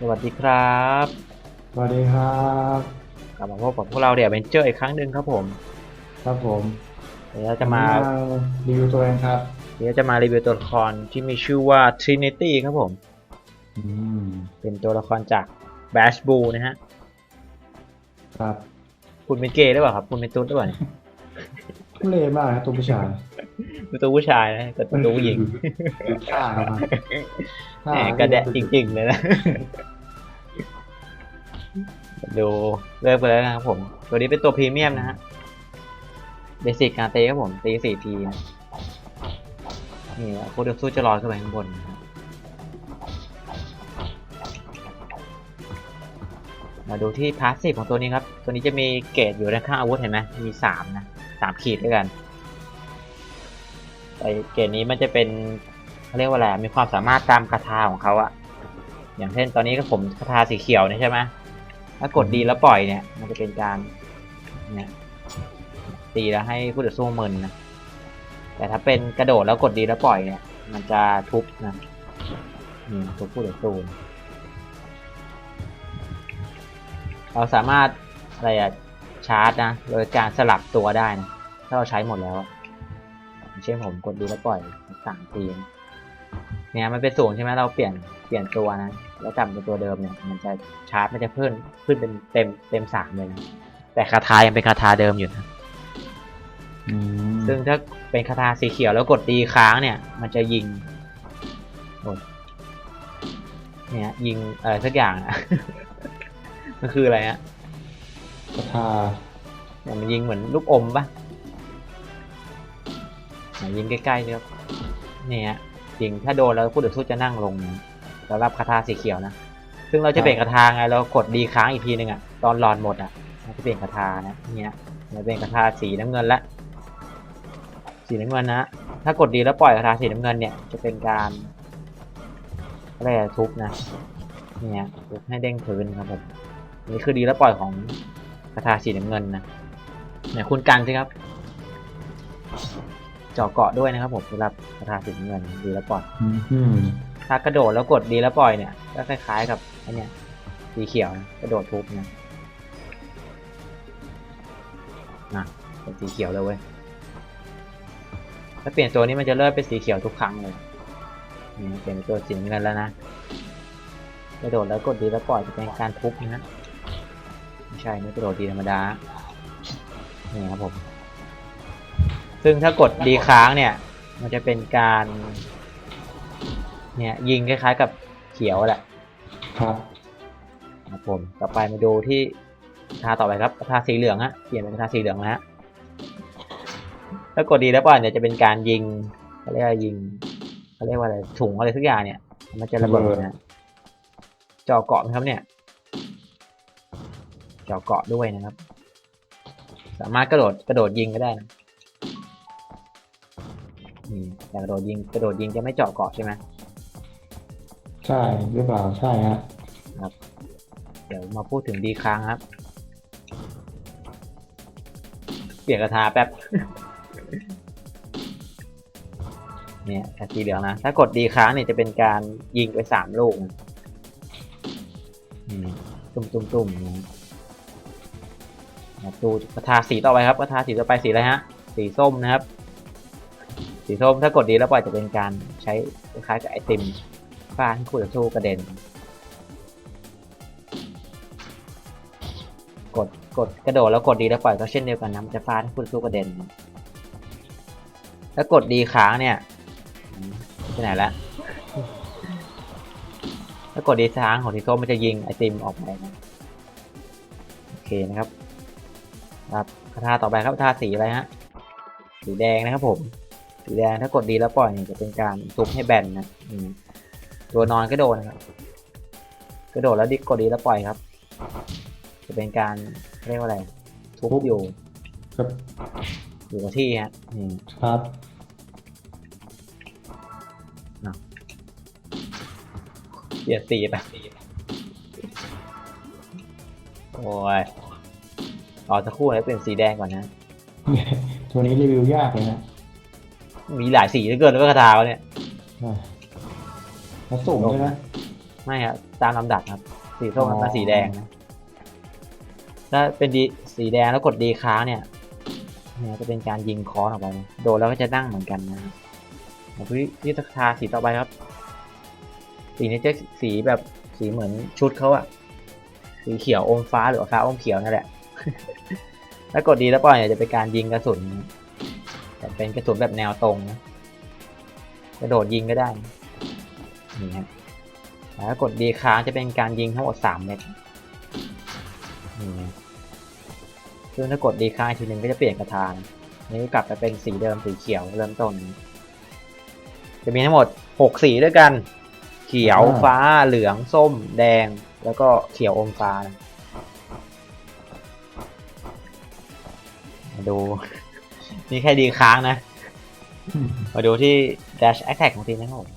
สวัสดีครับ สวัสดีครับ กลับมาพบกับพวกเราเดี๋ยวเป็นเจออีกครั้งหนึ่งครับผม ครับผม เดี๋ยวเราจะมารีวิวตัวเองครับ เดี๋ยวจะมารีวิวตัวละครที่มีชื่อว่า Trinity ครับผมอืมเป็นตัวละครจาก Bash Blue นะฮะ ครับ คุณเป็นเกย์หรือเปล่าครับ คุณเป็นตุ๊ดหรือเปล่าเนี่ย ทุเรศมากนะตัวผู้ชายเป็นตัวผู้ชายนะแต่เป็นตัวผู้หญิงฆ่าครับแหมกระแดะจริงๆเลยนะดูเลิกไปแล้วนะครับผม ตัวนี้เป็นตัวพรีเมียมนะฮะเบสิกการเตะครับผมตีสี่ทีนะนี่โคเดสู้จะลอยขึ้นไปข้างบนนะครับมาดูที่พาสซีฟของตัวนี้ครับ ตัวนี้จะมีเกรดอยู่ด้านข้างอาวุธเห็นไหมมีสามนะ สามขีดด้วยกันไอเกรดนี้มันจะเป็นเขาเรียกว่าอะไรมีความสามารถตามคาถาของเขาอะอย่างเช่นตอนนี้ก็ผมคาถาสีเขียวนี่ใช่ไหมถ้ากดดีแล้วปล่อยเนี่ย มันจะเป็นการเนี่ยตีแล้วให้ผู้ต่อสู้มึนนะแต่ถ้าเป็นกระโดดแล้วกดดีแล้วปล่อยเนี่ย มันจะทุบนะนี่ทุบผู้ต่อสู้เราสามารถอะไรอะชาร์จนะโดยการสลับตัวได้นะาเราใช้หมดแล้วอะอย่างเช่นผมกดดีแล้วปล่อยสามทีนะเนี่ยมันเป็นศูนย์ใช่ไหมเราเปลี่ยนเปลี่ยนตัวนะ แล้วจำเป็นตัวเดิมเนี่ยมันจะชาร์จมันจะเพิ่มขึ้นเป็นเต็มเต็มสามเลยนะแต่คาถายังเป็นคาถาเดิมอยู่นะอืมซึ่งถ้าเป็นคาถาสีเขียวแล้วกดดีค้างเนี่ย มันจะยิงโอ้ยเนี่ยยิงอะไรสักอย่างอะมันคืออะไรฮะกระทาเนี่ยมันยิงเหมือนลูกอมปะ เนี่ยยิงใกล้ๆเนี่ยครับเนี่ยยิงถ้าโดนแล้วผู้ต่อสู้จะนั่งลงนะสำหรับคาถาสีเขียวนะ ซึ่งเราจะเปลี่ยนคาถาไงเรากดดีค้างอีกทีหนึ่งอะตอนหลอดหมดอะเราจะเปลี่ยนคาถานะเนี่ยเราเป็นคาถาสีน้ำเงินละสีน้ำเงินนะถ้ากดดีแล้วปล่อยคาถาสีน้ำเงินเนี่ยจะเป็นการอะไรทุบนะเนี่ยทุบให้เด้งพื้นครับผมนี่คือดีแล้วปล่อยของคาถาสีน้ำเงินนะเนี่ยคุณกันสิครับ เจาะเกาะด้วยนะครับผมสำหรับคาถาสีน้ำเงินดีแล้วปล่อยอืมถ้ากระโดดแล้วกดดีแล้วปล่อยเนี่ยก็คล้ายๆกับไอเนี่ยสีเขียวนะกระโดดทุบนะนะเป็นสีเขียวเลยเว้ยถ้าเปลี่ยนตัวนี้มันจะเริ่มเป็นสีเขียวทุกครั้งเลยนี่เปลี่ยนเป็นตัวสีน้ำเงินแล้วนะกระโดดแล้วกดดีแล้วปล่อยจะเป็นการทุบนะฮะไม่ใช่ไม่กระโดดดีธรรมดานี่ครับผม ซึ่งถ้ากดดีค้างเนี่ย มันจะเป็นการ เนี่ยยิงคล้ายๆกับเขียวแหละครับครับผมต่อไปมาดูที่ทาต่อไปครับทาสีเหลืองฮะเปลี่ยนเป็นทาสีเหลืองนะฮะถ้ากดดีแล้วป่ะเนี่ยจะเป็นการยิงเขาเรียกว่ายิงเขาเรียกว่าอะไรถุงอะไรสักอย่างเนี่ย มันจะระเบิดนะฮะเจาะเกาะไหมครับเนี่ยเจาะเกาะด้วยนะครับ สามารถกระโดดกระโดดยิงก็ได้นะ นี่แต่กระโดดยิงกระโดดยิงจะไม่เจาะเกาะใช่ไหมใช่หรือเปล่าใช่ฮะเดี๋ยวมาพูดถึงดีค้างครับ เปลี่ยนกระทาแป๊บ เนี่ยกระสีเหลืองนะ ถ้ากดดีค้างเนี่ยจะเป็นการยิงไปสามลูกนะนี่ตุ้มตุ้มตุ้มนะมาดูกระทาสีต่อไปครับกระทาสีต่อไปสีอะไรฮะ สีส้มนะครับ สีส้มถ้ากดดีแล้วปล่อยจะเป็นการใช้คล้ายกับไอติมฟาดให้คู่ต่อสู้กระเด็น กดกดกระโดดแล้วกดดีแล้วปล่อยก็เช่นเดียวกันนะมันจะฟาดให้คู่ต่อสู้กระเด็นถ้ากดดีค้างเนี่ยไปไหนละถ้ากดดีค้างของทีโซมันจะยิงไอติมออกไปนะโอเคนะครับครับคาถาต่อไปครับคาถาสีอะไรฮะสีแดงนะครับผม สีแดงถ้ากดดีแล้วปล่อยเนี่ยจะเป็นการทุบให้แบนนะอืมตัวนอนก็โดนนะครับกระโดดแล้วดิกดดีแล้วปล่อยครับ จะเป็นการเรียกว่าอะไรทุบอยู่ครับอยู่กับที่ฮะนี่ครับเปลี่ยนสีไปโอ้ยรอสักครู่แล้วเปลี่ยนสีแดงก่อนนะ ตัวนี้รีวิวยากเลยนะ มีหลายสีเหลือเกินแล้วก็กระทาวะเนี่ยอะแล้วสุ่มด้วยนะไม่ครับตามลำดับครับ สีส้มอ๋อมาสีแดงนะถ้าเป็นดีสีแดงแล้วกดดีค้างเนี่ยเนี่ยจะเป็นการยิงคอนออกไปนะโดนแล้วก็จะนั่งเหมือนกันนะครับมาที่ที่ทาสีต่อไปครับ สีนี้จะสีแบบสีเหมือนชุดเขาอะสีเขียวอมฟ้าหรือฟ้าอมเขียวนั่นแหละถ้ากดดีแล้วปล่อยเนี่ยจะเป็นการยิงกระสุนนะ แต่เป็นกระสุนแบบแนวตรงนะกระโดดยิงก็ได้ นี่ฮะแล้วถ้ากดดีค้างจะเป็นการยิงทั้งหมดสามเม็ดนี่ฮะซึ่งถ้ากดดีค้างอีกทีหนึ่งก็จะเปลี่ยนกระทานนี่กลับไปเป็นสีเดิมสีเขียวเริ่มต้น จะมีทั้งหมดหกสีด้วยกัน เขียวฟ้าเหลืองส้ม แดง แล้วก็เขียวอมฟ้ามาดู นี่แค่ดีค้างนะ มาดูที่ dash attack ของทีมนะครับผม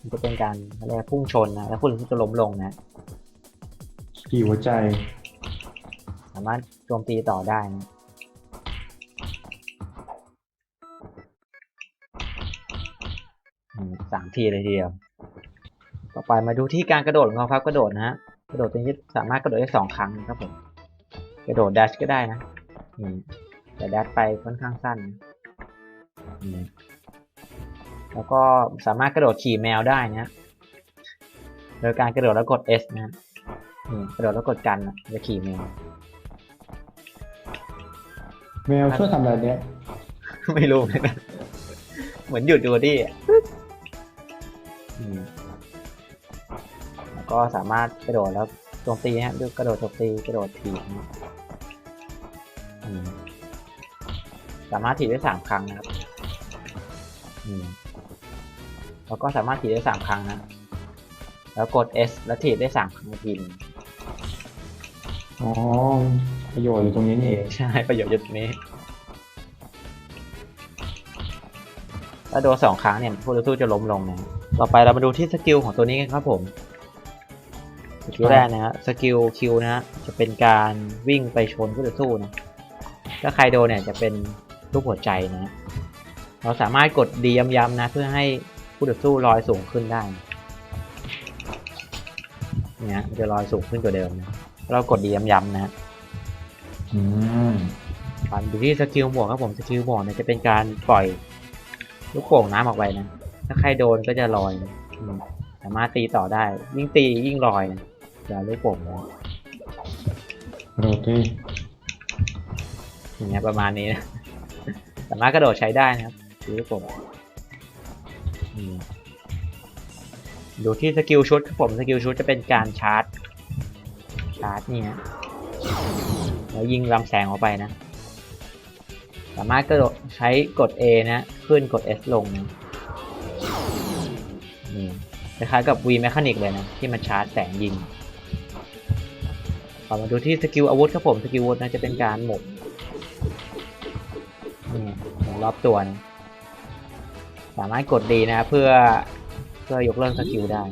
มันจะเป็นการอะไรยกพุ่งชนนะ แล้วคุณจะล้มลงนะ กี่หัวใจ สามารถโจมตีต่อได้นะอืมสามทีเลยทีเดียว ต่อไปมาดูที่การกระโดดของเขาครับกระโดดนะฮะ กระโดดตัวนี้สามารถกระโดดได้สองครั้งนะครับผม กระโดดดัชก็ได้นะอืม แต่ดัชไปค่อนข้างสั้นนะอืมแล้วก็สามารถกระโดดขี่แมวได้นะฮะโดยการกระโดดแล้วกด S นะฮะอืมกระโดดแล้วกดกันนะจะขี่แมว แมวช่วยทำอะไรเนี้ย ไม่รู้เหมือนกันเหมือนหยุดดูดิอะอืมแล้วก็สามารถกระโดดแล้วโจมตีฮะด้วยกระโดดโจมตีกระโดดถีบ สามารถถีบได้สามครั้งนะครับอืมแล้วก็สามารถถีบได้สามครั้งนะ แล้วกด S แล้วถีบได้สามครั้งทีหนึงอ๋อ ประโยชน์อยู่ตรงนี้นี่เองใช่ประโยชน์อยู่ตรงนี้ ถ้าโดนสองครั้งเนี่ยผู้ต่อสู้จะล้มลงนะ ต่อไปเรามาดูที่สกิลของตัวนี้กันครับผมสกิลแรกนะฮะสกิลคิวนะฮะจะเป็นการวิ่งไปชนผู้ต่อสู้นะถ้าใครโดนเนี่ยจะเป็น รูปหัวใจนะฮะเราสามารถกดดีย้ำๆนะ เพื่อให้ผู้ต่อสู้ลอยสูงขึ้นได้เนี่ยมันจะลอยสูงขึ้นกว่าเดิมนะเรากดดีย้ำๆนะฮะอืมปันดูที่สกิลหมวกครับผมสกิลหมวกเนี่ยจะเป็นการปล่อยลูกโป่งน้ำออกไปนะถ้าใครโดนก็จะลอยนะอืมสามารถตีต่อได้ ยิ่งตียิ่งลอยนะจะลูกโป่งนะกระโดดดิอย่างเงี้ยประมาณนี้นะ สามารถกระโดดใช้ได้นะครับตีลูกโป่งอืมดูที่สกิลชุดครับผมสกิลชุดจะเป็นการชาร์จ ชาร์จนี่ฮะแล้วยิงลำแสงออกไปนะ สามารถกระโดดใช้กด A นะขึ้นกด S ลงนะนี่คล้ายๆกับ V Mechanic เลยนะ ที่มันชาร์จแสงยิงต่อมาดูที่สกิลอาวุธครับผมสกิลอาวุธนะจะเป็นการหมุนนี่หมุน รอบตัวนะสามารถกดดีนะเพื่อเพื่อยกเลิกสกิลได้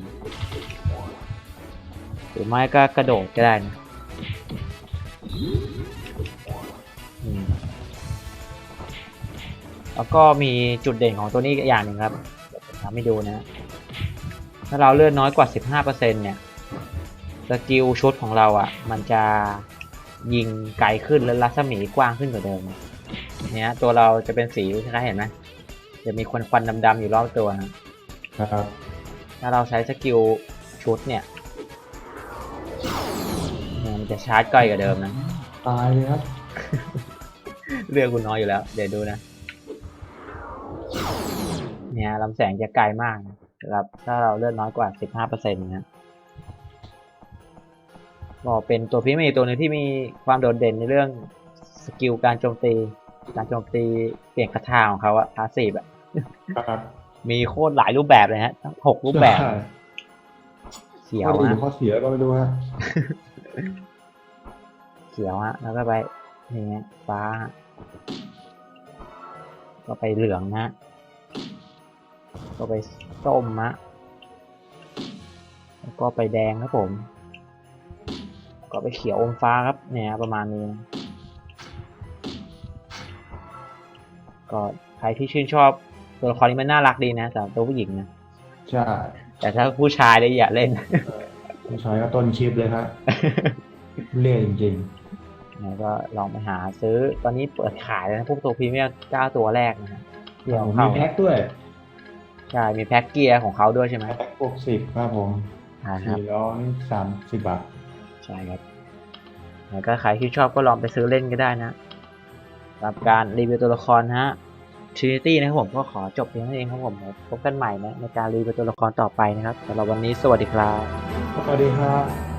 หรือไม่ก็กระโดดก็ได้นะแล้วก็มีจุดเด่นของตัวนี้อย่างหนึ่งครับผมทำให้ดูนะ ถ้าเราเลื่อนน้อยกว่า 15%เนี่ย สกิลชุดของเราอะ มันจะยิงไกลขึ้นและรัศมีกว้างขึ้นกว่าเดิม เนี่ยตัวเราจะเป็นสีคล้ายๆเห็นไหมจะมีควันควันๆดำๆอยู่รอบตัวนะครับ ถ้าเราใช้สกิลชุดเนี่ยเนี่ยมันจะชาร์จใกล้กว่าเดิมนะตายเลยครับเลือกคุณน้อยอยู่แล้ว เดี๋ยวดูนะ เนี่ยลำแสงจะไกลมากนะครับ ถ้าเราเลือดน้อยกว่า 15%นะก็เป็นตัวพิมีตัวหนึงที่มีความโดดเด่นในเรื่องสกิลการโจมตี การโจมตีเปลี่ยนคาถาของเขาอะพาสีแบบครับมีโคตรหลายรูปแบบเลยฮะทั้งหกรูปแบบใช่เขียข้วอดีหรืฮะอข้อเสียก็ไม่รู้ฮะเขียวฮะแล้วก็ไปนี่ฮะฟ้าฮะก็ไปเหลืองฮะก็ไปส้มฮะแล้วก็ไปแดงครับผม ก็ไปเขียวอมฟ้าครับเนี่ยประมาณนี้นะ ก็ใครที่ชื่นชอบตัวละครนี้มันน่ารักดีนะแต่ตัวผู้หญิงนะใช่แต่ถ้าผู้ชายเลยอย่าเล่น ผู้ชายก็ต้นคลิปเลยครับเล่จริงแล้วก็ลองไปหาซื้อ ตอนนี้เปิดขายแล้วนะพวกตัวพรีเมียมเก้าตัวแรกนะฮะๆเดี๋ยวผมเข้ามีแพ็คด้วย ใช่ มีแพ็กเกียร์ของเขาด้วยใช่ไหมแพ็คหกสิบครับผมใช่ครับสี่ร้อยสามสิบบาท ใช่ครับแล้วก็ใครที่ชอบก็ลองไปซื้อเล่นก็ได้นะสำห รับการรีวิวตัวละครฮะทรินิตี้นะครับผมก็ขอจบเพียงเท่านี้เองครับผมพบกันใหม่นะในการรีวิวตัวละครต่อไปนะครับสำหรับวันนี้สวัสดีครับสวัสดีครับ